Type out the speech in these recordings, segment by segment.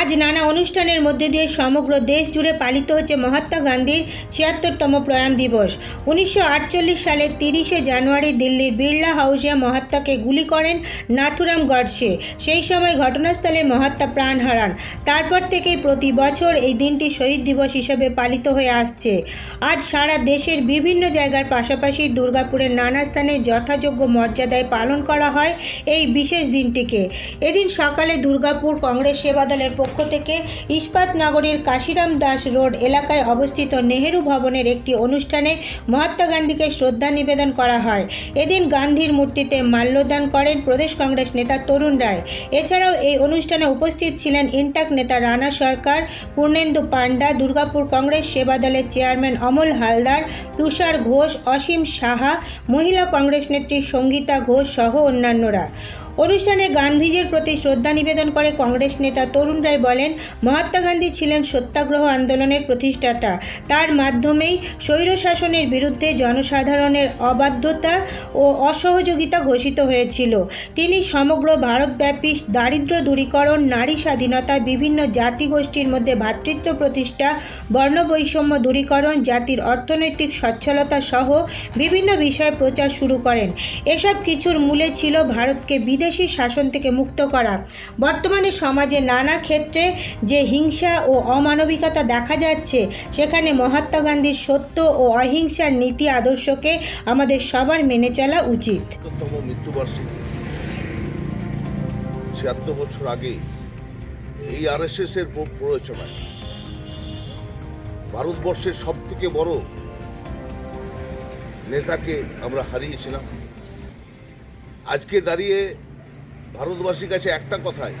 আজ নানা অনুষ্ঠানের মধ্যে দিয়ে সমগ্র দেশ জুড়ে পালিত হচ্ছে মহাত্মা গান্ধীর ছিয়াত্তরতম প্রয়াণ দিবস। উনিশশো আটচল্লিশ সালের তিরিশে জানুয়ারি দিল্লির বিড়লা হাউসে মহাত্মাকে গুলি করেন নাথুরাম গডসে। সেই সময় ঘটনাস্থলে মহাত্মা প্রাণ হারান। তারপর থেকেই প্রতি বছর এই দিনটি শহীদ দিবস হিসেবে পালিত হয়ে আসছে। আজ সারা দেশের বিভিন্ন জায়গার পাশাপাশি দুর্গাপুরের নানা স্থানে যথাযোগ্য মর্যাদায় পালন করা হয় এই বিশেষ দিনটিকে। এদিন সকালে দুর্গাপুর কংগ্রেস সেবা দলের পক্ষ থেকে ইস্পাত নগরীর কাশিরাম দাস রোড এলাকায় অবস্থিত নেহেরু ভবনের একটি অনুষ্ঠানে মহাত্মা গান্ধীকে শ্রদ্ধা নিবেদন করা হয়। এদিন গান্ধীর মূর্তিতে মাল্যদান করেন প্রদেশ কংগ্রেস নেতা তরুণ রায়। এছাড়াও এই অনুষ্ঠানে উপস্থিত ছিলেন ইন্টাক নেতা রানা সরকার, পূর্ণেন্দু পান্ডা দুর্গাপুর কংগ্রেস সেবা দলের চেয়ারম্যান অমল হালদার, তুষার ঘোষ, অসীম সাহা, মহিলা কংগ্রেস নেত্রী সঙ্গীতা ঘোষ সহ অন্যান্যরা। অনুষ্ঠানে গান্ধীজির প্রতি শ্রদ্ধা নিবেদন করে কংগ্রেস নেতা তরুণ রায় বলেন, মহাত্মা গান্ধী ছিলেন সত্যাগ্রহ আন্দোলনের প্রতিষ্ঠাতা। তার মাধ্যমেই স্বৈরশাসনের বিরুদ্ধে জনসাধারণের অবাধ্যতা ও অসহযোগিতা ঘোষিত হয়েছিল। তিনি সমগ্র ভারতব্যাপী দারিদ্র দূরীকরণ, নারী স্বাধীনতা, বিভিন্ন জাতিগোষ্ঠীর মধ্যে ভ্রাতৃত্ব প্রতিষ্ঠা বর্ণবৈষম্য দূরীকরণ, জাতির অর্থনৈতিক সচ্ছলতা সহ বিভিন্ন বিষয়ে প্রচার শুরু করেন। এসব কিছুর মূলে ছিল ভারতকে বিদেশি শাসন থেকে মুক্ত করা। বর্তমানে সমাজে নানা ক্ষেত্রে যে হিংসা ও অমানবিকতা দেখা যাচ্ছে, সেখানে মহাত্মা গান্ধীর সত্য ও অহিংসার নীতি আদর্শকে আমাদের সবার মেনে চলা উচিত। ছিয়াত্তর বছর আগে এই আরএসএস এর প্র- প্ররোচনায় ভারতবর্ষের সব থেকে বড় নেতাকে আমরা হারিয়েছিলাম। আজকে দাঁড়িয়ে ভারতবাসীর কাছে একটা কথাই,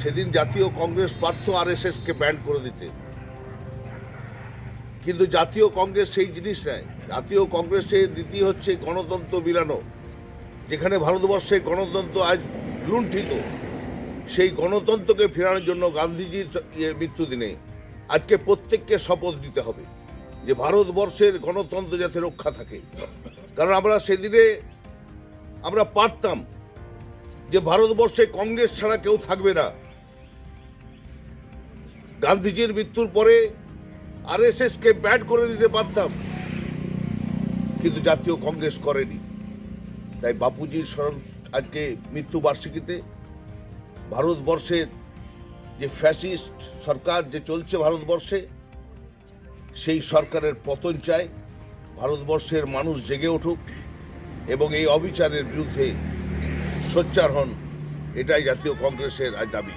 সেদিন জাতীয় কংগ্রেস পার্থ আর আরএসএসকে ব্যান করে দিতে। কিন্তু জাতীয় কংগ্রেস সেই জিনিস নেয়। জাতীয় কংগ্রেসের নীতি হচ্ছে গণতন্ত্র বিলানো যেখানে ভারতবর্ষে গণতন্ত্র আজ লুণ্ঠিত। সেই গণতন্ত্রকে ফেরানোর জন্য গান্ধীজির ইয়ে মৃত্যুদিনে আজকে প্রত্যেককে শপথ দিতে হবে যে ভারতবর্ষের গণতন্ত্র যাতে রক্ষা থাকে। কারণ আমরা সেদিনে আমরা পারতাম যে ভারতবর্ষে কংগ্রেস ছাড়া কেউ থাকবে না। গান্ধীজির মৃত্যুর পরে আর আরএসএসকে ব্যাট করে দিতে পারতাম, কিন্তু জাতীয় কংগ্রেস করেনি। তাই বাপুজির স্মরণ আজকে মৃত্যুবার্ষিকীতে ভারতবর্ষের যে ফ্যাসিস্ট সরকার যে চলছে ভারতবর্ষে, সেই সরকারের পতন চায়। ভারতবর্ষের মানুষ জেগে উঠুক এবং এই অবিচারের বিরুদ্ধে সোচ্চার হন এটাই জাতীয় কংগ্রেসের আজ দাবি।